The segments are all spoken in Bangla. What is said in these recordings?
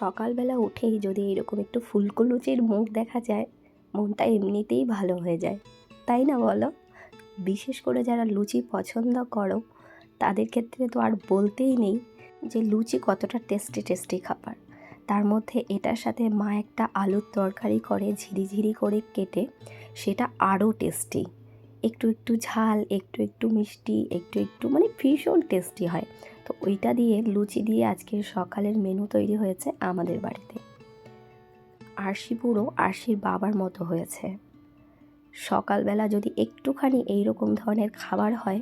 সকালবেলা উঠেই যদি এরকম একটু ফুলকো লুচির মুখ দেখা যায়, মনটা এমনিতেই ভালো হয়ে যায়। তাই না বলো? বিশেষ করে যারা লুচি পছন্দ করো, তাদের ক্ষেত্রে তো আর বলতেই নেই যে লুচি কতটা টেস্টি টেস্টি খাবার। তার মধ্যে এটার সাথে মা একটা আলুর তরকারি করে ঝিরিঝিরি করে কেটে, সেটা আরও টেস্টি একটু একটু ঝাল, একটু একটু মিষ্টি, একটু একটু মানে ভীষণ টেস্টি হয়। তো ওইটা দিয়ে লুচি দিয়ে আজকের সকালের মেনু তৈরি হয়েছে আমাদের বাড়িতে। আরশি পুরো আরশির বাবার মতো হয়েছে। সকালবেলা যদি একটুখানি এই রকম ধরনের খাবার হয়,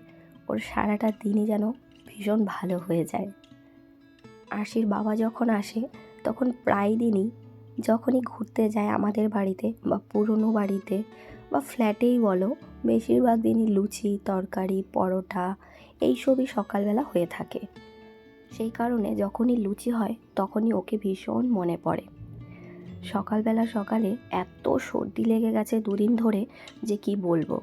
ওর সারাটা দিনই যেন ভীষণ ভালো হয়ে যায়। আরশির বাবা যখন আসে, তখন প্রায় দিনই যখনই ঘুরতে যায় আমাদের বাড়িতে বা পুরনো বাড়িতে বা ফ্ল্যাটেই বলো, বেশিরভাগ দিনই লুচি, তরকারি, পরোটা এইসবই সকালবেলা হয়ে থাকে। সেই কারণে যখনই লুচি হয়, তখনই ওকে ভীষণ মনে পড়ে। সকালবেলা সকালে এত সর্দি লেগে গেছে দুদিন ধরে যে কি বলব?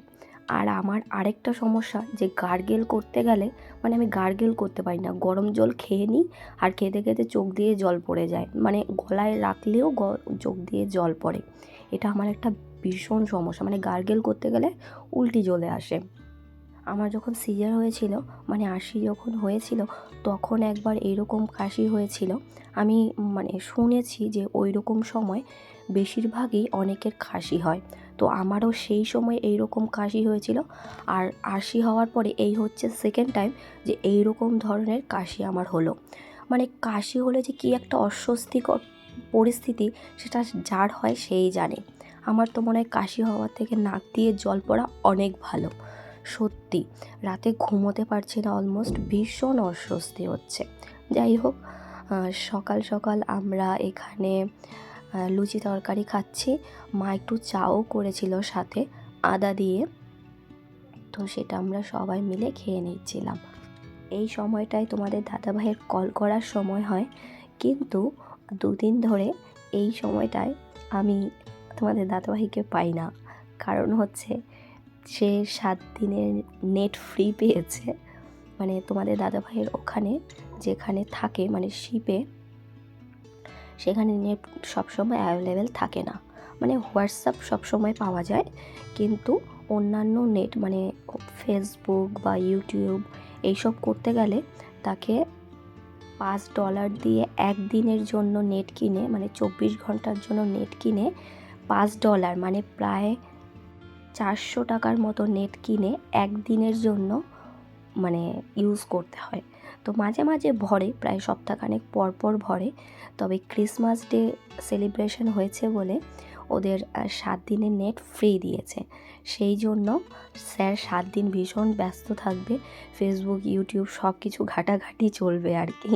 আর আমার আরেকটা সমস্যা, যে গার্গেল করতে গেলে মানে আমি গার্গেল করতে পারি না। গরম জল খেয়ে নিই আর খেতে খেতে চোখ দিয়ে জল পড়ে যায়। মানে গলায় রাখলেও চোখ দিয়ে জল পড়ে। এটা আমার একটা ভীষণ সমস্যা। মানে গার্গেল করতে গেলে উল্টি জ্বলে আসে। আমার যখন সিজার হয়েছিল মানে আশি যখন হয়েছিল, তখন একবার এরকম কাশি হয়েছিল। আমি মানে শুনেছি যে ওই রকম সময় বেশিরভাগই অনেকের কাশি হয়। তো আমারও সেই সময় এই রকম কাশি হয়েছিল। আর আশি হওয়ার পরে এই হচ্ছে সেকেন্ড টাইম যে এই রকম ধরনের কাশি আমার হলো। মানে কাশি হলে যে কী একটা অস্বস্তিকর পরিস্থিতি, সেটা যার হয় সেই জানে। আমার তো মনে হয় কাশি হওয়ার থেকে নাক দিয়ে জল পড়া অনেক ভালো। সত্যি, রাতে ঘুমোতে পারছি না অলমোস্ট ভীষণ অস্বস্তি হচ্ছে। যাই হোক সকাল সকাল আমরা এখানে লুচি তরকারি খাচ্ছি। মা একটু চাও করেছিল সাথে, আদা দিয়ে। তো সেটা আমরা সবাই মিলে খেয়ে নিচ্ছিলাম। এই সময়টায় তোমাদের দাদাভাইয়ের কল করার সময় হয়, কিন্তু দুদিন ধরে এই সময়টায় আমি তোমাদের দাদাভাইকে পাই না। কারণ হচ্ছে সে সাত দিনের নেট ফ্রি পেয়েছে। মানে তোমাদের দাদাভাইয়ের ওখানে যেখানে থাকে মানে শিপে সেখানে নেট সবসময় অ্যাভেলেবেল থাকে না। মানে হোয়াটসঅ্যাপ সবসময় পাওয়া যায়, কিন্তু অন্যান্য নেট মানে ফেসবুক বা ইউটিউব এইসব করতে গেলে তাকে পাঁচ ডলার দিয়ে একদিনের জন্য নেট কিনে মানে চব্বিশ ঘণ্টার জন্য নেট কিনে পাঁচ ডলার মানে প্রায় চারশো টাকার মতো নেট কিনে একদিনের জন্য মানে ইউজ করতে হয়। তো মাঝে মাঝে ভরে, প্রায় সপ্তাহখানেক পর পর ভরে। তবে ক্রিসমাস ডে সেলিব্রেশন হয়েছে বলে ওদের সাত দিনের নেট ফ্রি দিয়েছে। সেই জন্য স্যার সাত দিন ভীষণ ব্যস্ত থাকবে। ফেসবুক ইউটিউব সব কিছু ঘাটাঘাটি চলবে আর কি।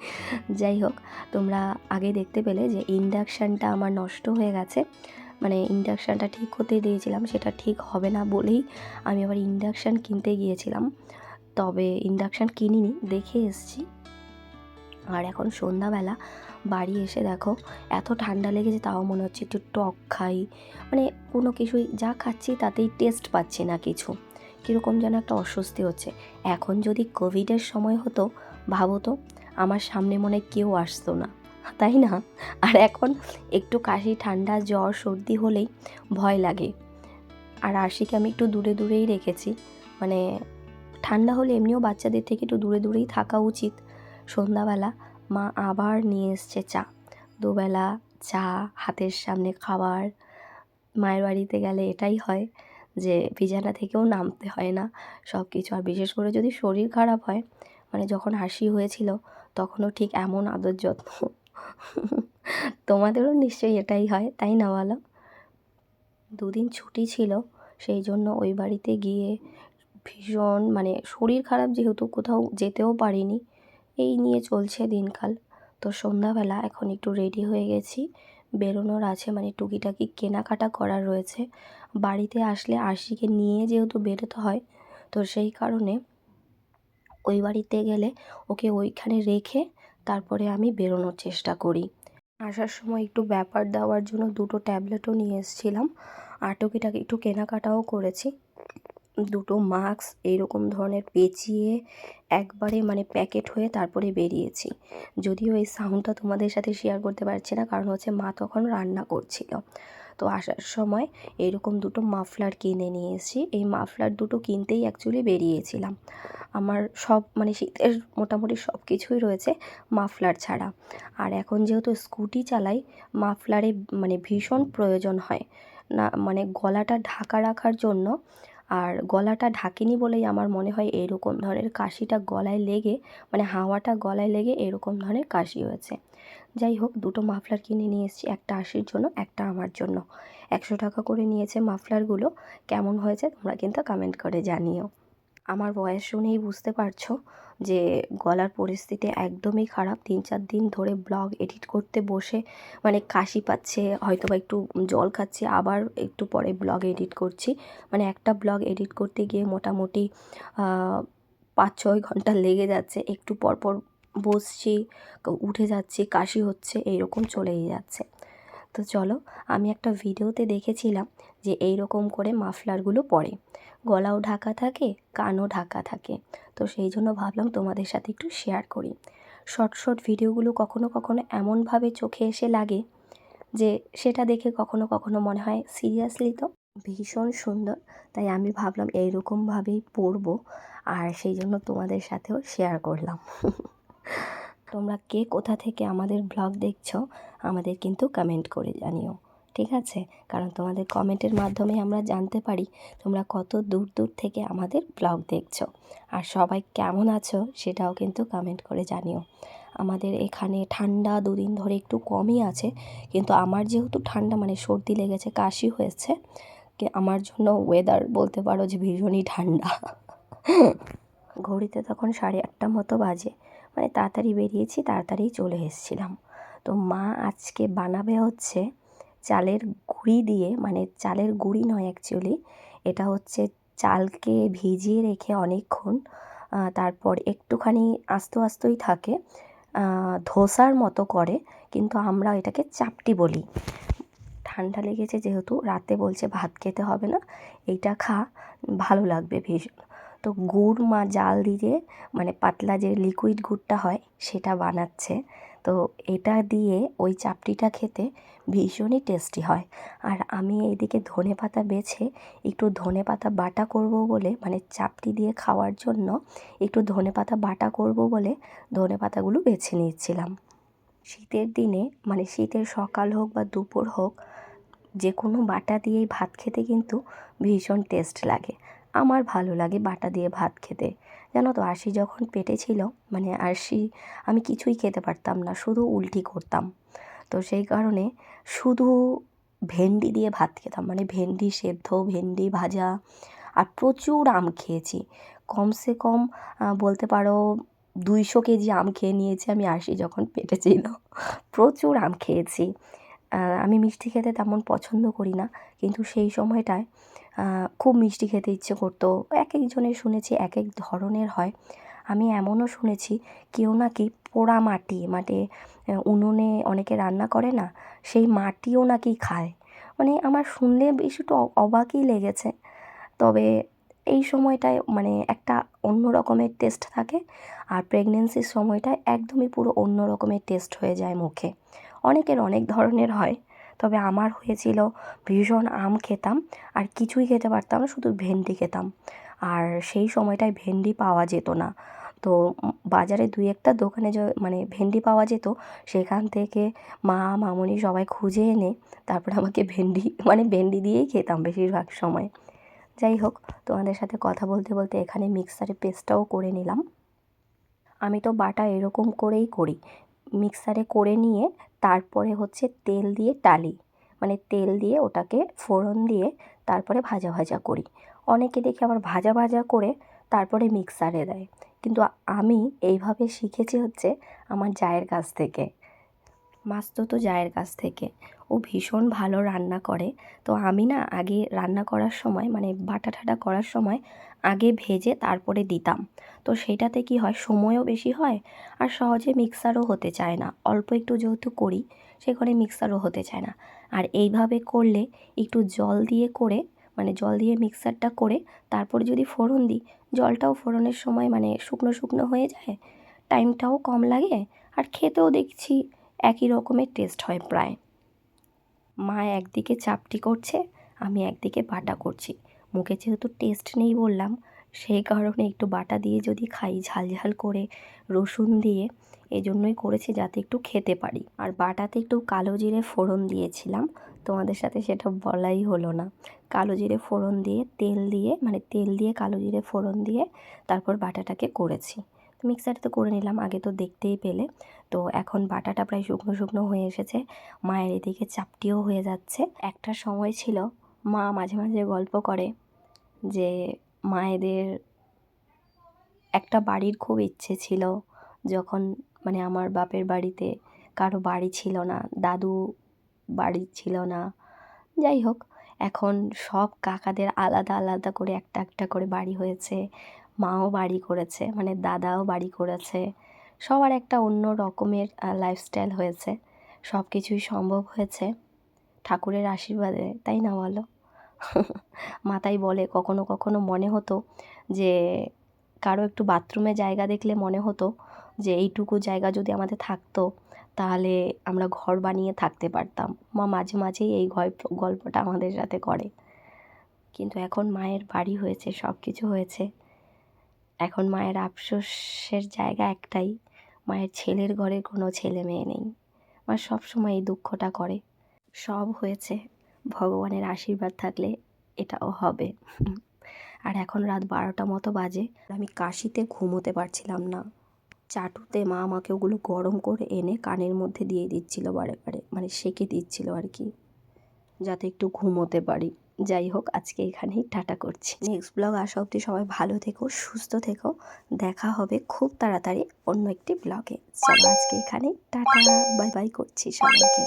যাই হোক, তোমরা আগে দেখতে পেলে যে ইন্ডাকশানটা আমার নষ্ট হয়ে গেছে। মানে ইন্ডাকশানটা ঠিক হতে দিয়েছিলাম, সেটা ঠিক হবে না বলেই আমি আবার ইন্ডাকশান কিনতে গিয়েছিলাম। তবে ইন্ডাকশান কিনিনি, দেখে এসছি। আর এখন সন্ধ্যাবেলা বাড়ি এসে দেখো, এত ঠান্ডা লেগেছে, তাও মনে হচ্ছে একটু টক খাই। মানে কোনো কিছুই, যা খাচ্ছি তাতেই টেস্ট পাচ্ছি না কিছু। কীরকম যেন একটা অস্বস্তি হচ্ছে। এখন যদি কোভিডের সময় হতো, ভাবো তো, আমার সামনে মনে কেউ আসতো না। তাই না? আর এখন একটু কাশি, ঠান্ডা, জ্বর, সর্দি হলেই ভয় লাগে। আর আশিকে আমি একটু দূরে দূরেই রেখেছি। মানে ঠান্ডা হলে এমনিও বাচ্চাদের থেকে একটু দূরে দূরেই থাকা উচিত। সন্ধ্যাবেলা মা আবার নিয়ে এসছে চা। দুবেলা চা, হাতের সামনে খাবার। মায়ের বাড়িতে গেলে এটাই হয় যে বিছানা থেকেও নামতে হয় না সব কিছু আর বিশেষ করে যদি শরীর খারাপ হয় মানে যখন হাসি হয়েছিল তখনও ঠিক এমন আদর যত্ন তোমাদেরও নিশ্চয়ই এটাই হয়, তাই না বলো? দুদিন ছুটি ছিল, সেই জন্য ওই বাড়িতে গিয়ে ভীষণ মানে শরীর খারাপ যেহেতু কোথাও যেতেও পারিনি। এই নিয়ে চলছে দিনকাল। তো সন্ধ্যাবেলা এখন একটু রেডি হয়ে গেছি। বেরোনোর আছে মানে টুকিটাকি কেনাকাটা করার রয়েছে। বাড়িতে আসলে আশিকে নিয়ে যেহেতু বেরোতে হয়, তো সেই কারণে ওই বাড়িতে গেলে ওকে ওইখানে রেখে তারপরে আমি বেরোনোর চেষ্টা করি। আসার সময় একটু ব্যাপার দেওয়ার জন্য দুটো ট্যাবলেটও নিয়ে এসেছিলাম। আর টুকিটাকি একটু কেনাকাটাও করেছি। দুটো মাস্ক এইরকম ধরনের পেঁচিয়ে একবারে মানে প্যাকেট হয়ে তারপরে বেরিয়েছি। যদিও এই সাউন্ডটা তোমাদের সাথে শেয়ার করতে পারছি না, কারণ হচ্ছে মা তখন রান্না করছিল। তো আসার সময় এরকম দুটো মাফলার কিনে নিয়ে এসেছি। এই মাফলার দুটো কিনতেই অ্যাকচুয়ালি বেরিয়েছিলাম। আমার সব মানে শীতের মোটামুটি সব কিছুই রয়েছে মাফলার ছাড়া। আর এখন যেহেতু স্কুটি চালাই, মাফলারে মানে ভীষণ প্রয়োজন হয়। না মানে গলাটা ঢাকা রাখার জন্য আর গলাটা ঢাকেনি বলেই আমার মনে হয় এরকম ধরনের কাশিটা গলায় লেগে মানে হাওয়াটা গলায় লেগে এরকম ধরনের কাশি হয়েছে। যাই হোক, দুটো মাফলার কিনে নিয়ে এসেছি, একটা আশির জন্য, একটা আমার জন্য। একশো টাকা করে নিয়েছে মাফলারগুলো, কেমন হয়েছে তোমরা কিন্তু কমেন্ট করে জানিও। আমার বয়স শুনেই বুঝতে পারছ যে গলার পরিস্থিতি একদমই খারাপ। তিন চার দিন ধরে ব্লগ এডিট করতে বসে মানে কাশি পাচ্ছে হয়তো বা একটু জল খাচ্ছি, আবার একটু পরে ব্লগ এডিট করছি। মানে একটা ব্লগ এডিট করতে গিয়ে মোটামুটি পাঁচ ছয় ঘণ্টা লেগে যাচ্ছে, একটু পরপর বসছি, উঠে যাচ্ছি, কাশি হচ্ছে, এইরকম চলেই যাচ্ছে। তো চলো, আমি একটা ভিডিওতে দেখেছিলাম যে এই রকম করে মাফলারগুলো পরে গলাও ঢাকা থাকে, কানও ঢাকা থাকে। তো সেই জন্য ভাবলাম তোমাদের সাথে একটু শেয়ার করি। শর্ট শর্ট ভিডিওগুলো কখনো কখনো এমনভাবে চোখে এসে লাগে যে সেটা দেখে কখনো কখনো মনে হয় সিরিয়াসলি তো ভীষণ সুন্দর। তাই আমি ভাবলাম এইরকমভাবেই পরবো আর সেই জন্য তোমাদের সাথেও শেয়ার করলাম। তোমরা কে কোথা থেকে আমাদের ব্লগ দেখছ, আমাদের কিন্তু কমেন্ট করে জানিও, ঠিক আছে? কারণ তোমাদের কমেন্টের মাধ্যমে আমরা জানতে পারি তোমরা কত দূর দূর থেকে আমাদের ব্লগ দেখছ। আর সবাই কেমন আছো সেটাও কিন্তু কমেন্ট করে জানিও। আমাদের এখানে ঠান্ডা দুদিন ধরে একটু কমই আছে, কিন্তু আমার যেহেতু ঠান্ডা মানে সর্দি লেগেছে, কাশি হয়েছে আমার জন্য ওয়েদার বলতে পারো যে ভীষণই ঠান্ডা। ঘড়িতে তখন সাড়ে আটটা মতো বাজে। মানে তাড়াতাড়ি বেরিয়েছি, তাড়াতাড়ি চলে এসেছিলাম। তো মা আজকে বানাবে হচ্ছে চালের গুঁড়ি দিয়ে মানে চালের গুঁড়ি নয় অ্যাকচুয়ালি এটা হচ্ছে চালকে ভিজিয়ে রেখে অনেকক্ষণ তারপর একটুখানি আস্ত আস্তই থাকে ধোসার মতো করে, কিন্তু আমরা এটাকে চাপটি বলি। ঠান্ডা লেগেছে যেহেতু, রাতে বলছে ভাত খেতে হবে না, এইটা খা, ভালো লাগবে ভীষণ। তো গুড় মা জাল দিয়ে মানে পাতলা যে লিকুইড গুড়টা হয়, সেটা বানাচ্ছে। তো এটা দিয়ে ওই চাপটিটা খেতে ভীষণই টেস্টি হয়। আর আমি এইদিকে ধনে পাতা বেছে একটু ধনে পাতা বাটা করব বলে মানে চাপটি দিয়ে খাওয়ার জন্য একটু ধনে পাতা বাটা করব বলে ধনে পাতাগুলো বেছে নিচ্ছিলাম শীতের দিনে মানে শীতের সকাল হোক বা দুপুর হোক যে কোনো বাটা দিয়েই ভাত খেতে কিন্তু ভীষণ টেস্ট লাগে। আমার ভালো লাগে বাটা দিয়ে ভাত খেতে। জানো তো, আরশি যখন পেটে ছিল মানে আরশি, আমি কিছুই খেতে পারতাম না, শুধু উল্টি করতাম। তো সেই কারণে শুধু ভেন্ডি দিয়ে ভাত খেতাম মানে ভেন্ডি সেদ্ধ, ভেন্ডি ভাজা, আর প্রচুর আম খেয়েছি। কমসে কম বলতে পারো দুইশো কেজি আম খেয়ে নিয়েছি আমি আরশি যখন পেটে ছিল। প্রচুর আম খেয়েছি। আমি মিষ্টি খেতে তেমন পছন্দ করি না। কিন্তু সেই সময়টায় খুব মিষ্টি খেতে ইচ্ছে করতো। এক একজনের শুনেছি, এক এক ধরনের হয়। আমি এমনও শুনেছি, কেউ নাকি পোড়া মাটি মানে উনুনে অনেকে রান্না করে না, সেই মাটিও নাকি খায়। মানে আমার শুনলে বেশ একটু অবাকই লেগেছে। তবে এই সময়টায় মানে একটা অন্য রকমের টেস্ট থাকে আর প্রেগনেন্সির সময়টায় একদমই পুরো অন্য রকমের টেস্ট হয়ে যায় মুখে। অনেকের অনেক ধরনের হয়, তবে আমার হয়েছিল ভীষণ আম খেতাম আর কিছুই খেতে পারতাম না, শুধু ভেন্ডি খেতাম। আর সেই সময়টায় ভেন্ডি পাওয়া যেত না। তো বাজারে দুই একটা দোকানে মানে ভেন্ডি পাওয়া যেত, সেখান থেকে মা, মামনি সবাই খুঁজে এনে তারপরে আমাকে ভেন্ডি মানে ভেন্ডি দিয়েই খেতাম বেশিরভাগ সময়। যাই হোক, তোমাদের সাথে কথা বলতে বলতে এখানে মিক্সারে পেস্টটাও করে নিলাম। আমি তো বাটা এরকম করেই করি। মিক্সারে করে নিয়ে তারপরে হচ্ছে তেল দিয়ে টালি। মানে তেল দিয়ে ওটাকে ফোড়ন দিয়ে তারপরে ভাজা ভাজা করি। অনেকে দেখি আবার ভাজা ভাজা করে তারপরে মিক্সারে দেয়। কিন্তু আমি এইভাবে শিখেছি হচ্ছে আমার জায়ের কাছ থেকে। মাস্তুতো জায়ের কাছ থেকে। ও ভীষণ ভালো রান্না করে। তো আমি না আগে রান্না করার সময় মানে বাটা ঠাটা করার সময় আগে ভেজে তারপরে দিতাম। তো সেটাতে কি হয়, সময়ও বেশি হয় আর সহজে মিক্সারও হতে চায় না। অল্প একটু যেহেতু করি সেখানে মিক্সারও হতে চায় না। আর এইভাবে করলে একটু জল দিয়ে করে মানে জল দিয়ে মিক্সারটা করে তারপরে যদি ফোড়ন দিই, জলটাও ফোড়নের সময় মানে শুকনো শুকনো হয়ে যায়, টাইমটাও কম লাগে। আর খেতেও দেখছি একই রকমের টেস্ট হয় প্রায়। মা একদিকে চাপটি করছে, আমি একদিকে বাটা করছি। মুখে যেহেতু টেস্ট নেই বললাম, সেই কারণে একটু বাটা দিয়ে যদি খাই, ঝাল ঝাল করে রসুন দিয়ে এই জন্যই করেছি যাতে একটু খেতে পারি। আর বাটাতে একটু কালো জিরে ফোড়ন দিয়েছিলাম, তোমাদের সাথে সেটা বলাই হলো না। কালো জিরে ফোড়ন দিয়ে, তেল দিয়ে মানে তেল দিয়ে কালো জিরে ফোড়ন দিয়ে, তারপর বাটাটাকে করেছি। তো তো করে নিলাম, আগে তো দেখতেই পেলে। তো এখন বাটাটা প্রায় শুকনো শুকনো হয়ে এসেছে, মায়ের এদিকে চাপটিও হয়ে যাচ্ছে। একটা সময় ছিল, মা মাঝে মাঝে গল্প করে যে মায়েদের একটা বাড়ির খুব ইচ্ছে ছিল, যখন মানে আমার বাপের বাড়িতে কারও বাড়ি ছিল না, দাদু বাড়ি ছিল না। যাই হোক, এখন সব কাকাদের আলাদা আলাদা করে একটা একটা করে বাড়ি হয়েছে। মাও বাড়ি করেছে মানে দাদাও বাড়ি করেছে। সবার একটা অন্য রকমের লাইফস্টাইল হয়েছে। সব কিছুই সম্ভব হয়েছে। ঠাকুরের আশীর্বাদে, তাই না বলো? মাতাই বলে, কখনো কখনো মনে হতো যে, কারও একটু বাথরুমে জায়গা দেখলে মনে হতো যে, এইটুকু জায়গা যদি আমাদের থাকতো, তাহলে আমরা ঘর বানিয়ে থাকতে পারতাম। মা মাঝে মাঝেই এই গল্প গল্পটা আমাদের সাথে করে। কিন্তু এখন মায়ের বাড়ি হয়েছে সব কিছু হয়েছে। এখন মায়ের আফসোসের জায়গা একটাই, মায়ের ছেলের ঘরে কোনো ছেলে মেয়ে নেই। মা সবসময় এই দুঃখটা করে। সব হয়েছে, ভগবানের আশীর্বাদ থাকলে এটাও হবে। আর এখন রাত বারোটা মতো বাজে আমি কাশিতে ঘুমোতে পারছিলাম না। চাটুতে মা আমাকে ওগুলো গরম করে এনে কানের মধ্যে দিয়ে দিচ্ছিল বারে বারে মানে সেকে দিচ্ছিল আর কি, যাতে একটু ঘুমোতে পারি। যাই হোক, আজকে এখানেই টাটা করছি। নেক্সট ব্লগ আসা অবধি সবাই ভালো থেকো, সুস্থ থেকো। দেখা হবে খুব তাড়াতাড়ি অন্য একটি ব্লগে চলো আজকে এখানেই, টাটা, বাই বাই করছি সবাইকে।